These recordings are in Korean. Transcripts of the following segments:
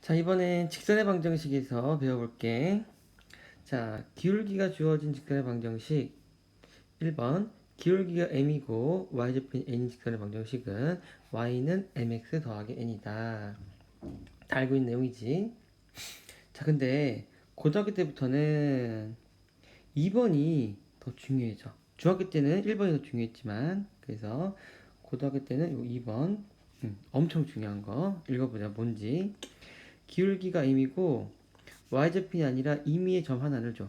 자, 이번엔 직선의 방정식에서 배워볼게. 자, 기울기가 주어진 직선의 방정식 1번 기울기가 m이고 y좌표는 n인 직선의 방정식은 y는 mx 더하기 n이다. 다 알고 있는 내용이지. 자, 근데 고등학교 때부터는 2번이 더 중요해져. 중학교 때는 1번이 더 중요했지만 그래서 고등학교 때는 요 2번 음, 엄청 중요한 거 읽어보자. 뭔지. 기울기가 임이고 y좌표이 아니라 임의의 점 하나를 줘.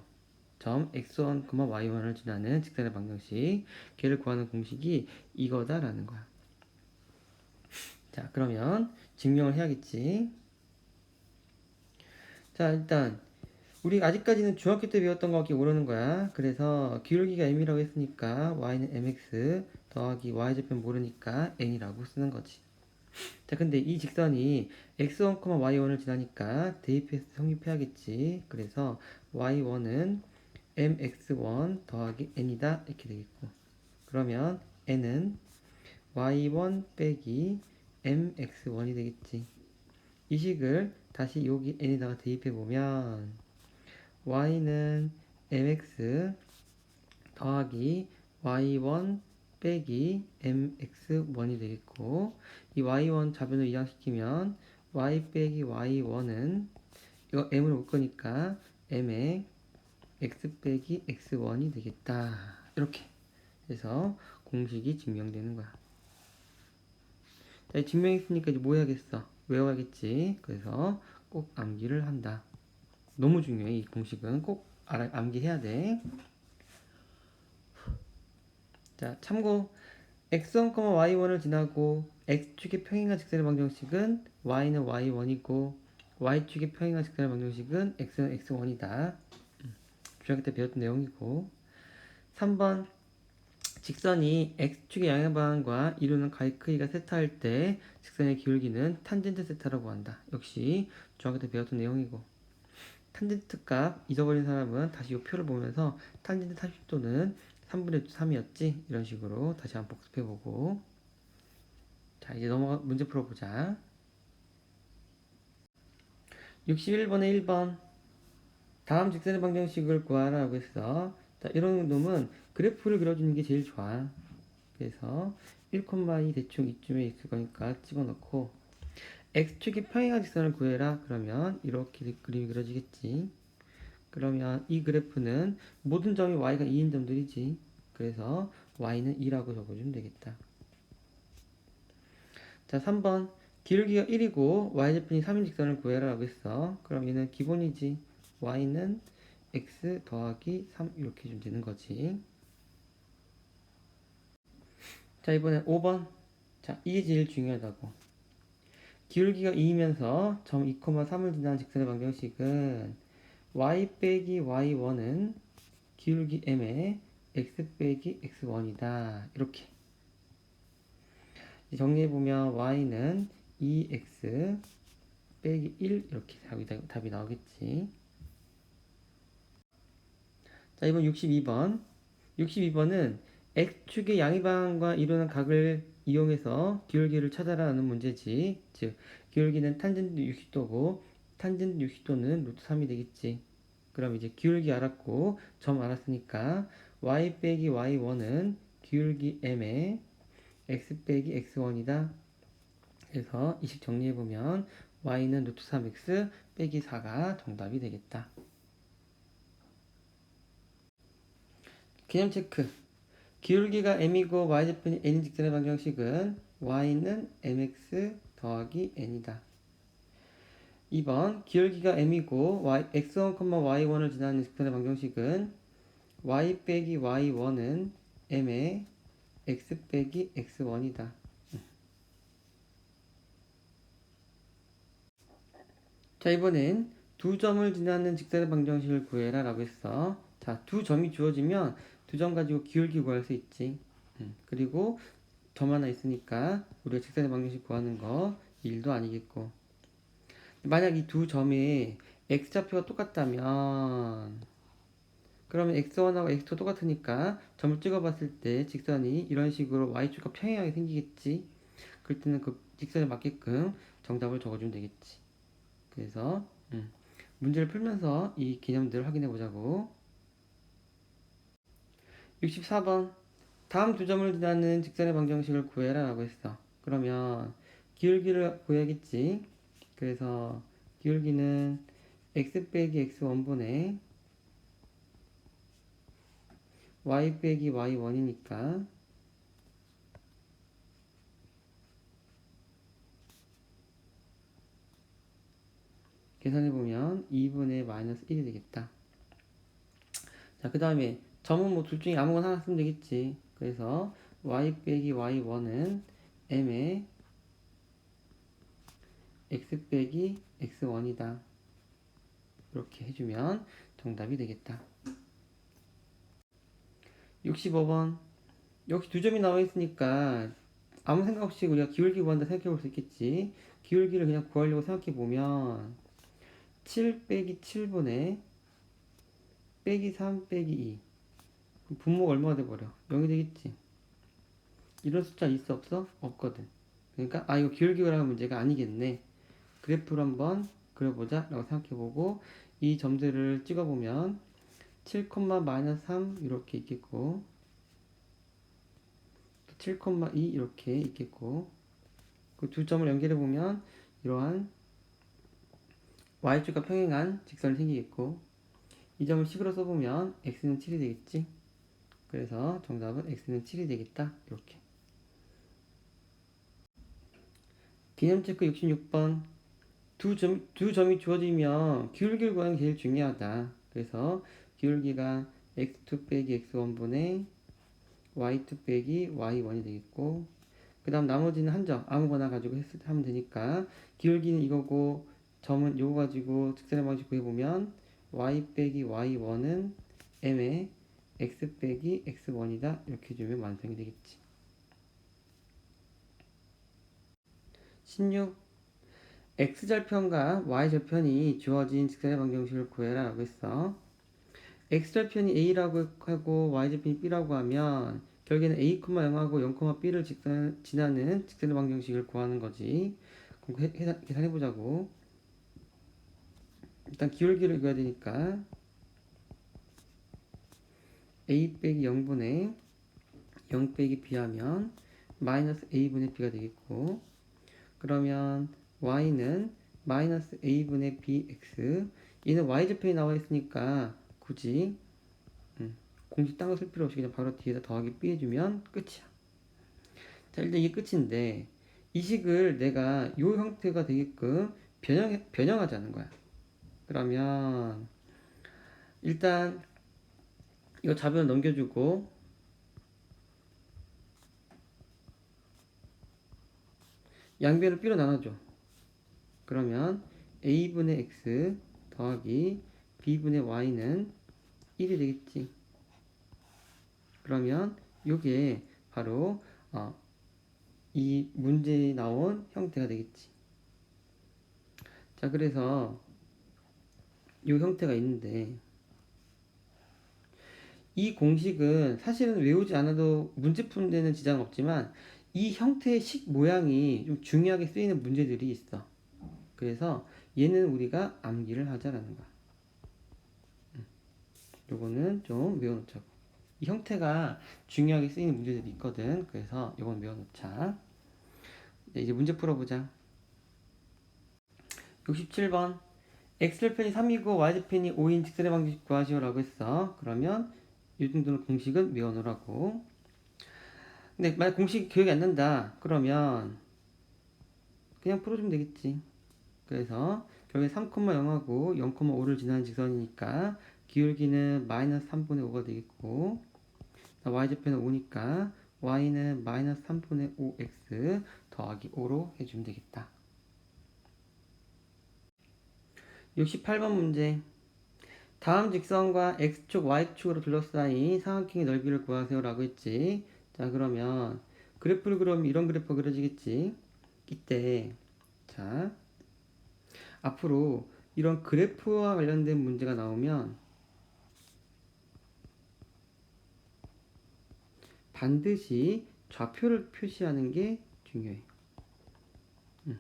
점 x1, y1을 지나는 직선의 방정식. 걔를 구하는 공식이 이거다라는 거야. 자, 그러면 증명을 해야겠지. 자, 일단 우리 아직까지는 중학교 때 배웠던 거밖에 모르는 거야. 그래서 기울기가 m이라고 했으니까 y는 mx 더하기 y좌표 모르니까 n이라고 쓰는 거지. 자, 근데 이 직선이 x1, y1을 지나니까 대입해서 성립해야겠지. 그래서 y1은 mx1 더하기 n이다. 이렇게 되겠고. 그러면 n은 y1 빼기 mx1이 되겠지. 이 식을 다시 여기 n에다가 대입해 보면 y는 mx 더하기 y1 빼기 mx1이 되겠고 이 y1 좌변으로 이항시키면 y 빼기 y1은 이거 m을 올 거니까 m의 x 빼기 x1이 되겠다. 이렇게 해서 공식이 증명되는 거야. 자, 이 증명했으니까 이제 뭐 해야겠어? 외워야겠지. 그래서 꼭 암기를 한다. 너무 중요해. 이 공식은 꼭 알아, 암기해야 돼. 자, 참고 x1, y1을 지나고 x축의 평행한 직선의 방정식은 y는 y1이고 y축의 평행한 직선의 방정식은 x는 x1이다. 중학교 때 배웠던 내용이고 3번 직선이 x축의 양의 방향과 이루는 가위 크기가 세타일 때 직선의 기울기는 탄젠트 세타라고 한다. 역시 중학교 때 배웠던 내용이고 탄젠트 값 잊어버린 사람은 다시 이 표를 보면서 탄젠트 30도는 3분의 3이었지? 이런 식으로 다시 한번 복습해보고. 자 이제 넘어가 문제 풀어보자. 61번에 1번. 다음 직선의 방정식을 구하라고 했어 자 이런 놈은 그래프를 그려주는 게 제일 좋아. 그래서 1,2 대충 이쯤에 있을 거니까 집어넣고. X축의 평행한 직선을 구해라. 그러면 이렇게 그림이 그려지겠지 그러면 이 그래프는 모든 점이 y가 2인 점들이지. 그래서 y는 2라고 적어주면 되겠다. 자, 3번. 기울기가 1이고 y좌편이 3인 직선을 구해라라고 했어. 그럼 얘는 기본이지. y는 x 더하기 3 이렇게 좀 되는 거지. 자, 이번에 5번. 자, 이게 제일 중요하다고. 기울기가 2이면서 점 2,3을 지나는 직선의 방정식은 y 빼기 y1은 기울기 m의 x 빼기 x1이다. 이렇게 정리해보면 y는 2x 빼기 1 이렇게 답이, 답이 나오겠지. 자 이번 62번 62번은 x축의 양의 방향과 이루는 각을 이용해서 기울기를 찾아라는 문제지. 즉 기울기는 탄젠트 60도고 탄젠트 60도는 루트 3이 되겠지. 그럼 이제 기울기 알았고 점 알았으니까 y 빼기 y1은 기울기 m의 x 빼기 x1이다. 그래서 이 식 정리해보면 y는 루트 3x 빼기 4가 정답이 되겠다. 개념 체크. 기울기가 m이고 y좌편이 n인 직선의 방정식은 y는 mx 더하기 n이다. 2번 기울기가 m이고 y, x1, y1을 지나는 직선의 방정식은 y 빼기 y1은 m의 x 빼기 x1이다. 자 이번엔 두 점을 지나는 직선의 방정식을 구해라 라고 했어. 자 두 점이 주어지면 두 점 가지고 기울기 구할 수 있지. 그리고 점 하나 있으니까 우리가 직선의 방정식 구하는 거 일도 아니겠고 만약 이 두 점의 x좌표가 똑같다면 그러면 x1하고 x2 똑같으니까 점을 찍어봤을 때 직선이 이런 식으로 y축과 평행하게 생기겠지 그럴 때는 그 직선에 맞게끔 정답을 적어주면 되겠지 그래서 음, 문제를 풀면서 이 개념들을 확인해 보자고. 64번 다음 두 점을 지나는 직선의 방정식을 구해라 라고 했어. 그러면 기울기를 구해야겠지. 그래서 기울기는 x 빼기 x1분의 y 빼기 y1이니까 계산해보면 2분의 마이너스 1이 되겠다. 자, 그 다음에 점은 뭐 둘 중에 아무거나 하나 쓰면 되겠지. 그래서 y 빼기 y1은 m의 x 빼기 x1이다. 이렇게 해주면 정답이 되겠다. 65번. 역시 두 점이 나와 있으니까 아무 생각 없이 우리가 기울기 구한다 생각해 볼 수 있겠지. 기울기를 그냥 구하려고 생각해 보면 7 빼기 7분의 빼기 3 빼기 2. 그럼 분모가 얼마가 돼버려? 0이 되겠지. 이런 숫자 있어 없어? 없거든. 그러니까 아 이거 기울기 구하는 문제가 아니겠네. 그래프로 한번 그려보자 라고 생각해보고 이 점들을 찍어보면 7, 마이너스 3 이렇게 있겠고 또7,2 이렇게 있겠고 그 두 점을 연결해 보면 이러한 y축과 평행한 직선이 생기겠고 이 점을 식으로 써보면 x는 7이 되겠지? 그래서 정답은 x는 7이 되겠다. 이렇게. 개념 체크 66번 두, 점, 두 점이 주어지면 기울기를 구하는 게 제일 중요하다. 그래서 기울기가 x2 빼기 x1분의 y2 빼기 y1이 되겠고 그 다음 나머지는 한 점 아무거나 가지고 했, 하면 되니까 기울기는 이거고 점은 이거 가지고 직선의 방식 구해보면 y 빼기 y1은 m의 x 빼기 x1이다. 이렇게 해주면 완성이 되겠지. 16 x절편과 y절편이 주어진 직선의 방정식을 구해라 라고 했어. X절편이 a라고 하고 y절편이 b라고 하면 결국에는 a, 0하고 0, b를 직선, 지나는 직선의 방정식을 구하는 거지. 그럼 해, 해, 계산해보자고. 일단 기울기를 구해야 되니까 a 빼기 0분의 0 빼기 b 하면 마이너스 a분의 b가 되겠고 그러면 y는 마이너스 a분의 bx. 얘는 y좌표에 나와 있으니까 굳이 음, 공식 딴 거 쓸 필요 없이 그냥 바로 뒤에다 더하기 b 해주면 끝이야. 자 일단 이게 끝인데 이 식을 내가 이 형태가 되게끔 변형, 변형하자는 거야. 그러면 일단 이거 좌변을 넘겨주고 양변을 b로 나눠줘 그러면 a분의 x 더하기 b분의 y는 1이 되겠지 그러면 이게 바로 어, 이 문제에 나온 형태가 되겠지 자 그래서 이 형태가 있는데 이 공식은 사실은 외우지 않아도 문제 푸는 데는 지장 없지만 이 형태의 식 모양이 좀 중요하게 쓰이는 문제들이 있어. 그래서 얘는 우리가 암기를 하자라는 거야. 음. 요거는 좀 외워놓자고. 이 형태가 중요하게 쓰이는 문제들이 있거든. 그래서 요건 외워놓자. 이제 문제 풀어보자. 67번. x절편이 3이고 y절편이 5인 직선의 방정식 구하시오라고 했어. 그러면 이 정도는 공식은 외워놓으라고. 근데 만약 공식 기억이 안 난다. 그러면 그냥 풀어주면 되겠지. 그래서 결국에 3,0하고 0,5를 지나는 직선이니까 기울기는 마이너스 3분의 5가 되겠고 y좌표는 5니까 y는 마이너스 3분의 5x 더하기 5로 해주면 되겠다. 68번 문제. 다음 직선과 x축, y축으로 둘러싸인 삼각형의 넓이를 구하세요 라고 했지. 자 그러면 그래프를 그럼 이런 그래프가 그려지겠지? 이때 자 앞으로 이런 그래프와 관련된 문제가 나오면 반드시 좌표를 표시하는 게 중요해. 음.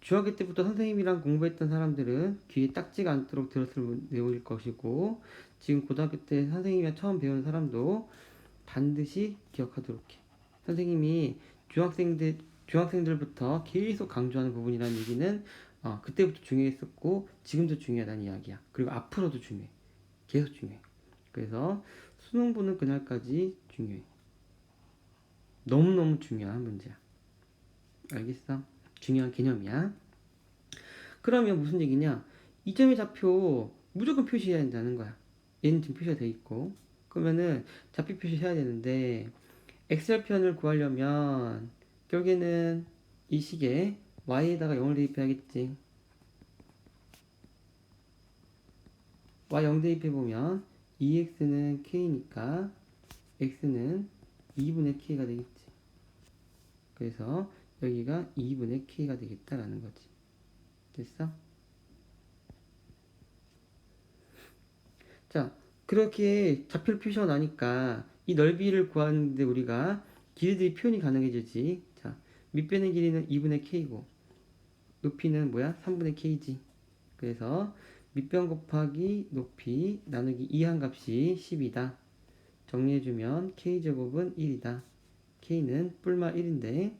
중학교 때부터 선생님이랑 공부했던 사람들은 귀에 딱지가 않도록 들었을 내용일 것이고 지금 고등학교 때 선생님이랑 처음 배우는 사람도 반드시 기억하도록 해. 선생님이 중학생들 중학생들부터 계속 강조하는 부분이라는 얘기는 어, 그때부터 중요했었고 지금도 중요하다는 이야기야. 그리고 앞으로도 중요해. 계속 중요해. 그래서 수능 보는 그날까지 중요해. 너무너무 중요한 문제야. 알겠어? 중요한 개념이야. 그러면 무슨 얘기냐? 이 점의 좌표 무조건 표시해야 된다는 거야. 얘는 지금 표시가 돼 있고. 그러면은 좌표 표시해야 되는데 엑셀 편을 구하려면 결국에는 이 식에 y에다가 0을 대입해야겠지. y 0 대입해보면 2x는 k니까 x는 2분의 k가 되겠지. 그래서 여기가 2분의 k가 되겠다라는 거지. 됐어? 자, 그렇게 좌표를 표시하고 나니까 이 넓이를 구하는데 우리가 길이들이 표현이 가능해지지. 자, 밑변의 길이는 2분의 k고 높이는 뭐야? 3분의 k지. 그래서 밑변 곱하기 높이 나누기 2한 값이 10이다. 정리해주면 k제곱은 1이다. k는 뿔마 1인데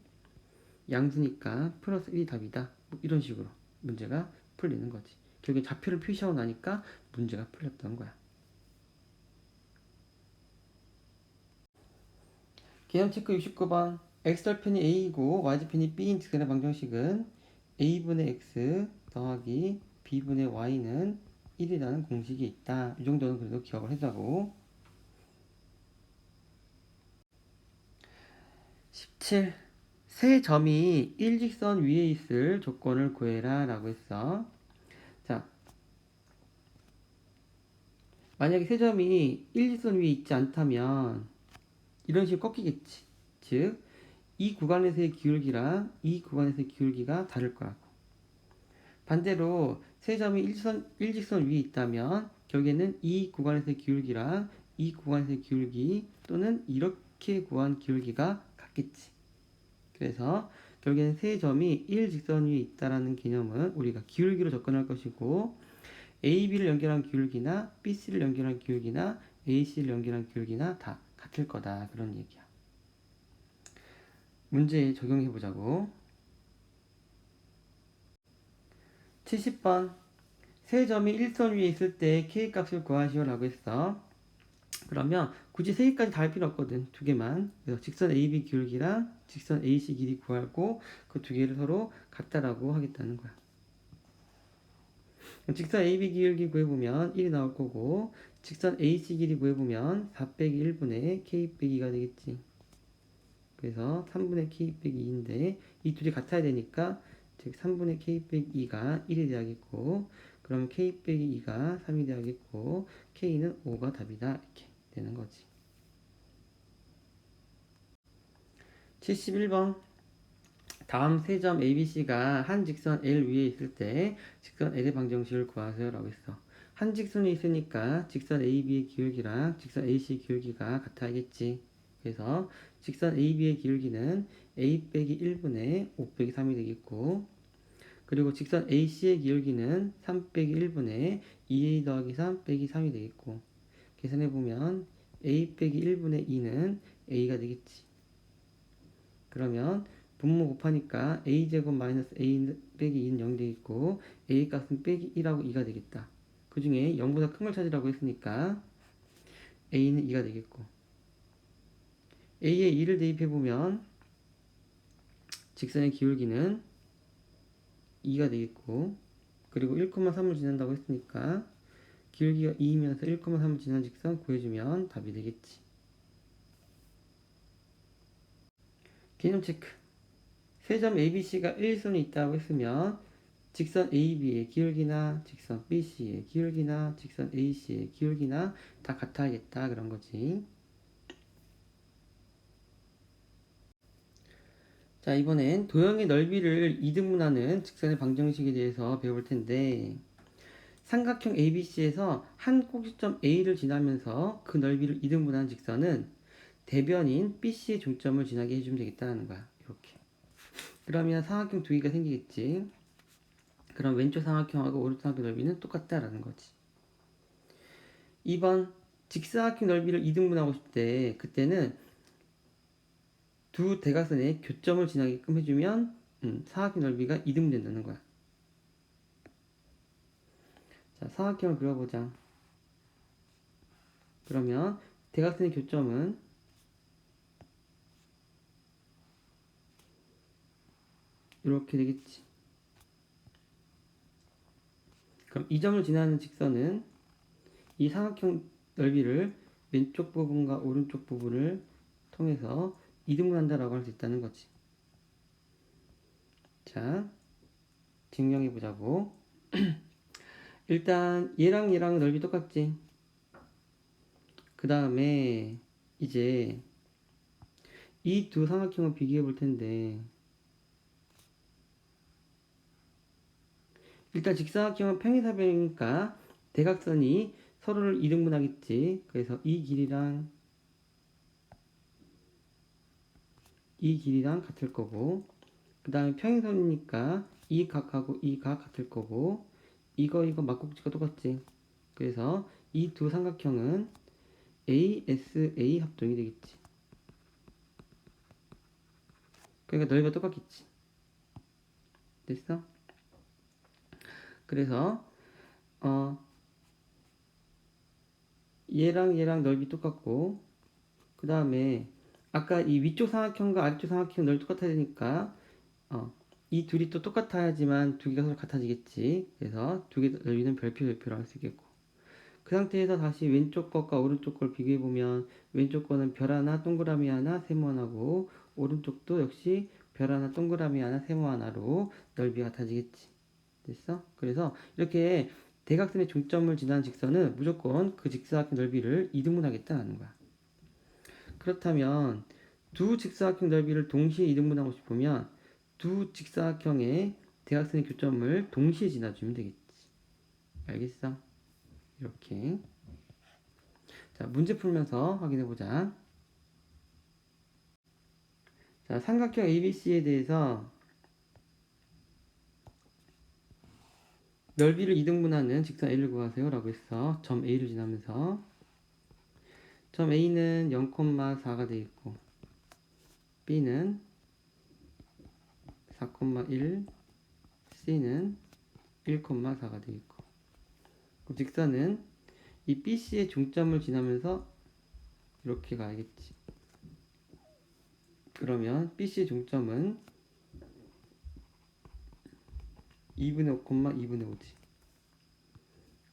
양수니까 플러스 1이 답이다. 뭐 이런 식으로 문제가 풀리는 거지. 결국에 좌표를 표시하고 나니까 문제가 풀렸던 거야. 개념 체크 69번 x절편이 a이고 y절편이 b인 직선의 방정식은 a분의 x 더하기 b분의 y는 1이라는 공식이 있다. 이 정도는 그래도 기억을 해자고 17. 세 점이 일직선 위에 있을 조건을 구해라 라고 했어. 자, 만약에 세 점이 일직선 위에 있지 않다면 이런 식으로 꺾이겠지. 즉, 이 구간에서의 기울기랑 이 구간에서의 기울기가 다를 거라고. 반대로 세 점이 일직선, 일직선 위에 있다면 결국에는 이 구간에서의 기울기랑 이 구간에서의 기울기 또는 이렇게 구한 기울기가 같겠지. 그래서 결국에는 세 점이 일직선 위에 있다라는 개념은 우리가 기울기로 접근할 것이고 AB를 연결한 기울기나 BC를 연결한 기울기나 AC를 연결한 기울기나 다 같을 거다 그런 얘기야. 문제에 적용해 보자고. 70번 세 점이 일선 위에 있을 때 K 값을 구하시오 라고 했어. 그러면 굳이 세 개까지 다 할 필요 없거든. 두 개만. 그래서 직선 AB 기울기랑 직선 AC 길이 구하고 그 두 개를 서로 같다라고 하겠다는 거야. 직선 AB 기울기 구해보면 1이 나올 거고 직선 AC 길이 구해보면 4 빼기 1분의 K 빼기 2가 되겠지. 그래서 3분의 K 빼기 2인데 이 둘이 같아야 되니까 즉 3분의 K 빼기 2가 1이 돼야겠고 그럼 K 빼기 2가 3이 돼야겠고 K는 5가 답이다 이렇게 되는 거지. 71번 다음 세 점 ABC가 한 직선 L 위에 있을 때 직선 L의 방정식을 구하세요 라고 했어. 한 직선이 있으니까 직선 AB의 기울기랑 직선 AC 기울기가 같아야겠지. 그래서 직선 AB의 기울기는 A 빼기 1분의 5 빼기 3이 되겠고 그리고 직선 AC의 기울기는 3 빼기 1분의 2A 더하기 3 빼기 3이 되겠고 계산해보면 A 빼기 1분의 2는 A가 되겠지. 그러면 분모 곱하니까 a제곱 마이너스 a 빼기 2는 0이 되겠고 a 값은 빼기 1하고 2가 되겠다. 그 중에 0보다 큰 걸 찾으라고 했으니까 a는 2가 되겠고 a에 2를 대입해 보면 직선의 기울기는 2가 되겠고 그리고 1,3을 지난다고 했으니까 기울기가 2이면서 1,3을 지난 직선 구해주면 답이 되겠지. 개념 체크. 세 점 ABC가 일선이 있다고 했으면 직선 AB의 기울기나 직선 BC의 기울기나 직선 AC의 기울기나 다 같아야겠다 그런 거지. 자 이번엔 도형의 넓이를 이등분하는 직선의 방정식에 대해서 배울 텐데 삼각형 ABC에서 한 꼭지점 A를 지나면서 그 넓이를 이등분하는 직선은 대변인 BC의 중점을 지나게 해주면 되겠다는 거야. 이렇게. 그러면 삼각형 두 개가 생기겠지. 그럼 왼쪽 삼각형하고 오른쪽 삼각형 넓이는 똑같다라는 거지. 2번 직사각형 넓이를 2등분하고 싶을 때 그때는 두 대각선의 교점을 지나게끔 해주면 음, 사각형 넓이가 2등분 된다는 거야. 자, 사각형을 그려보자. 그러면 대각선의 교점은 이렇게 되겠지. 그럼 이 점을 지나는 직선은 이 삼각형 넓이를 왼쪽 부분과 오른쪽 부분을 통해서 이등분한다라고 할 수 있다는 거지. 자, 증명해 보자고. 일단 얘랑 얘랑 넓이 똑같지. 그 다음에 이제 이 두 삼각형을 비교해 볼 텐데 일단 직사각형은 평행사변이니까 대각선이 서로를 이등분하겠지. 그래서 이 길이랑 이 길이랑 같을 거고 그 다음에 평행선이니까 이 각하고 이 각 같을 거고 이거 이거 막국지가 똑같지. 그래서 이 두 삼각형은 ASA 합동이 되겠지. 그러니까 넓이가 똑같겠지. 됐어? 그래서 어 얘랑 얘랑 넓이 똑같고 그 다음에 아까 이 위쪽 삼각형과 아래쪽 삼각형 넓이 똑같아야 되니까 어, 이 둘이 또 똑같아야지만 두 개가 서로 같아지겠지 그래서 두 개 넓이는 별표 별표로 할 수 있겠고 그 상태에서 다시 왼쪽 것과 오른쪽 걸 비교해 보면 왼쪽 거는 별 하나 동그라미 하나 세모 하나고 오른쪽도 역시 별 하나 동그라미 하나 세모 하나로 넓이가 같아지겠지 됐어? 그래서 이렇게 대각선의 중점을 지나는 직선은 무조건 그 직사각형 넓이를 이등분하겠다는 거야. 그렇다면 두 직사각형 넓이를 동시에 이등분하고 싶으면 두 직사각형의 대각선의 교점을 동시에 지나주면 되겠지. 알겠어? 이렇게. 자, 문제 풀면서 확인해 보자. 자, 삼각형 ABC에 대해서 넓이를 이등분하는 직선 A를 구하세요 라고 했어 점 A를 지나면서 점 A는 0,4가 되어 있고 B는 4,1 C는 1,4가 되어 있고 직선은 이 BC의 중점을 지나면서 이렇게 가야겠지 그러면 BC의 중점은 2분의 5, 2분의 5지.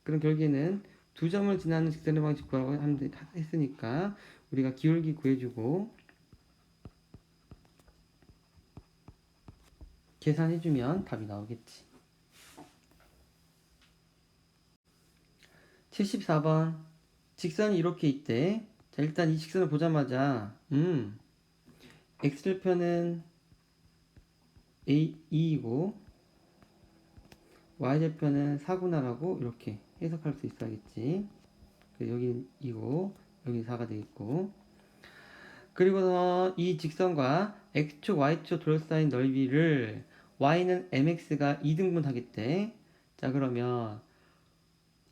그럼 결국에는 두 점을 지나는 직선의 방식 구하라고 하면 했으니까 우리가 기울기 구해주고 계산해주면 답이 나오겠지. 74번 직선이 이렇게 있대. 자 일단 이 직선을 보자마자 음 x절편은 a 2이고 y절편은 4구나라고 이렇게 해석할 수 있어야겠지. 여기는 2고 여기는 4가 되겠고 그리고서 이 직선과 x축, y축 둘러싸인 넓이를 y는 mx가 2등분 하겠대. 자 그러면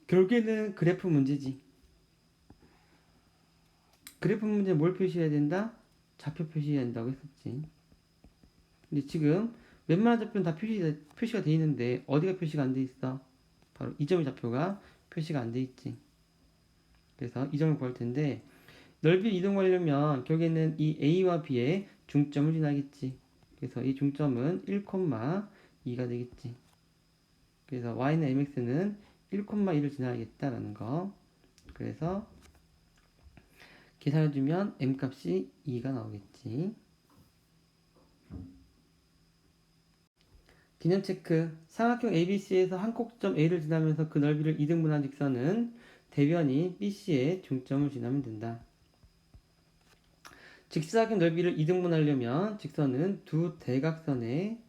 결국에는 그래프 문제지. 그래프 문제 뭘 표시해야 된다? 좌표 표시해야 된다고 했었지. 근데 지금 웬만한 좌표는 다 표시, 표시가 돼 있는데 어디가 표시가 안 돼 있어? 바로 이 점의 좌표가 표시가 안 돼 있지. 그래서 이 점을 구할 텐데 넓이 이동하려면 결국에는 이 A와 B의 중점을 지나겠지. 그래서 이 중점은 1,2가 되겠지. 그래서 Y는 MX는 1,2를 지나야겠다라는 거. 그래서 계산해주면 M 값이 2가 나오겠지. 기념 체크. 삼각형 ABC에서 한 꼭지점 A를 지나면서 그 넓이를 2등분한 직선은 대변이 BC의 중점을 지나면 된다. 직사각형 넓이를 2등분하려면 직선은 두 대각선의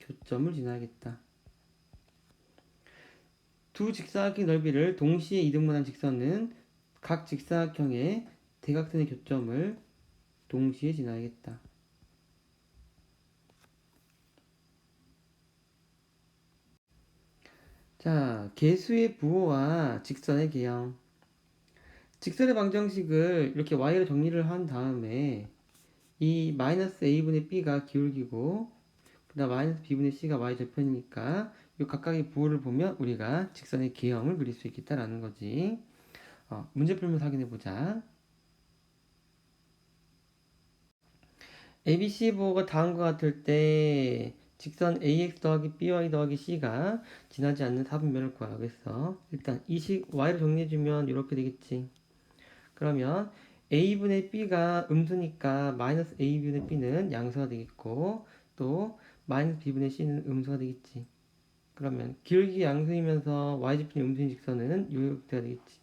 교점을 지나야겠다. 두 직사각형 넓이를 동시에 2등분한 직선은 각 직사각형의 대각선의 교점을 동시에 지나야겠다. 자, 개수의 부호와 직선의 개형. 직선의 방정식을 이렇게 y로 정리를 한 다음에 이 마이너스 a분의 b가 기울기고 그다음 마이너스 b분의 c가 y 절편이니까 이 각각의 부호를 보면 우리가 직선의 개형을 그릴 수 있겠다라는 거지. 어, 문제 풀면서 확인해 보자. ABC 부호가 다음과 같을 때 직선 AX 더하기 BY 더하기 C가 지나지 않는 사분면을 구하겠어. 일단 이식 Y를 정리해주면 이렇게 되겠지. 그러면 A분의 B가 음수니까 마이너스 A분의 B는 양수가 되겠고 또 마이너스 B분의 C는 음수가 되겠지. 그러면 기울기 양수이면서 Y지편이 음수인 직선은 요격대가 되겠지.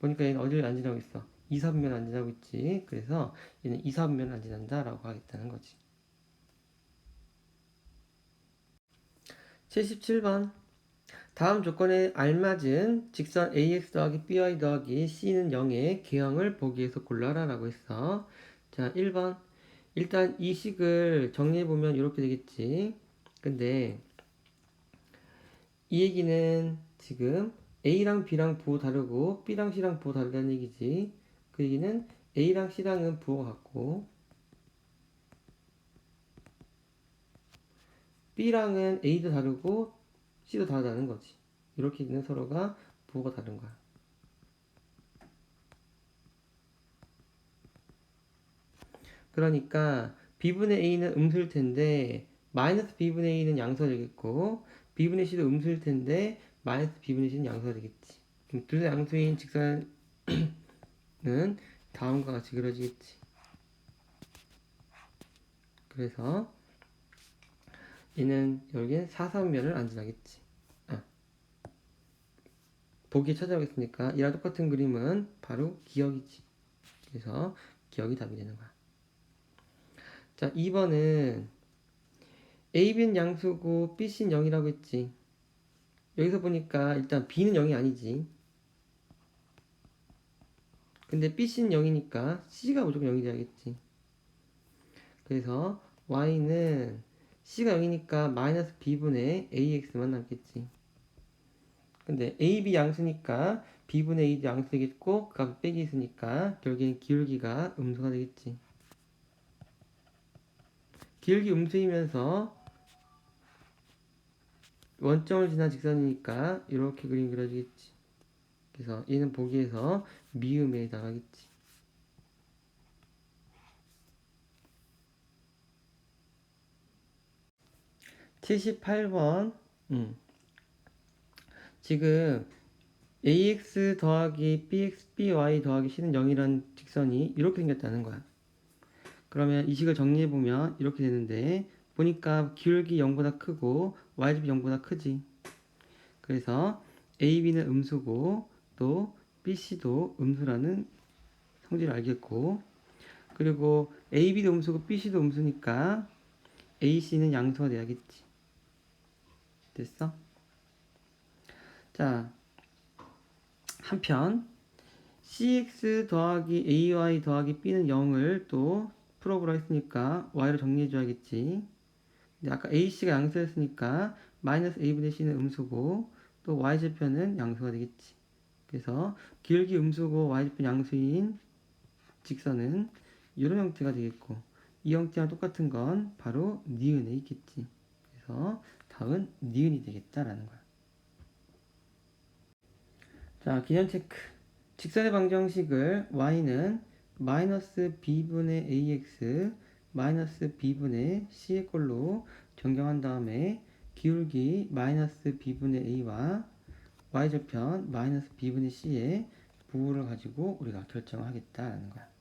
보니까 얘는 어디를 안 지나고 있어? 2, 4분면 안 지나고 있지. 그래서 얘는 2, 4분면 안 지난다라고 하겠다는 거지. 77번. 다음 조건에 알맞은 직선 ax 더하기 by 더하기 c는 0의 개형을 보기 위해서 골라라 라고 했어. 자, 1번. 일단 이 식을 정리해보면 이렇게 되겠지. 근데 이 얘기는 지금 a랑 b랑 부호 다르고 b랑 c랑 부호 다르다는 얘기지. 그 얘기는 a랑 c랑은 부호가 같고 B랑은 A도 다르고 C도 다르다는 거지. 이렇게 있는 서로가 부호가 다른 거야. 그러니까 B분의 A는 음수일 텐데 마이너스 B분의 A는 양수가 되겠고 B분의 C도 음수일 텐데 마이너스 B분의 C는 양수가 되겠지. 그럼 둘다 양수인 직선은 다음과 같이 그려지겠지. 그래서 얘는 여기에 사삼면을 안 지나겠지. 아. 보기 찾아오겠으니까 이랑 똑같은 그림은 바로 기억이지. 그래서 기억이 답이 되는 거야. 자, 2번은 AB는 양수고 BC는 0이라고 했지. 여기서 보니까 일단 B는 0이 아니지. 근데 BC는 0이니까 C가 무조건 0이 돼야겠지. 그래서 Y는 C가 0이니까 마이너스 B분의 AX만 남겠지. 근데 AB 양수니까 B분의 A도 양수 되겠고 그값 빼기 있으니까 결국엔 기울기가 음수가 되겠지. 기울기 음수이면서 원점을 지난 직선이니까 이렇게 그림 그려지겠지. 그래서 얘는 보기에서 미음에 해당하겠지. 78번. 음. 지금 ax 더하기 bx, by 더하기 c는 0이란 직선이 이렇게 생겼다는 거야. 그러면 이 식을 정리해 보면 이렇게 되는데 보니까 기울기 0보다 크고 y축 0보다 크지. 그래서 ab는 음수고 또 bc도 음수라는 성질을 알겠고 그리고 ab도 음수고 bc도 음수니까 ac는 양수가 돼야겠지. 됐어? 자, 한편 cx 더하기 ay 더하기 b는 0을 또 풀어보라 했으니까 y로 정리해 줘야겠지. 근데 아까 ac가 양수였으니까 마이너스 a분의 c는 음수고 또 y절편은 양수가 되겠지. 그래서 기울기 음수고 y절편 양수인 직선은 이런 형태가 되겠고 이 형태랑 똑같은 건 바로 니은에 있겠지. 그래서 답은 니은이 되겠다라는 거야. 자, 기전 체크. 직선의 방정식을 y는 마이너스 b분의 ax 마이너스 b분의 c의 꼴로 변경한 다음에 기울기 마이너스 b분의 a와 y절편 마이너스 b분의 c의 부호를 가지고 우리가 결정하겠다라는 거야.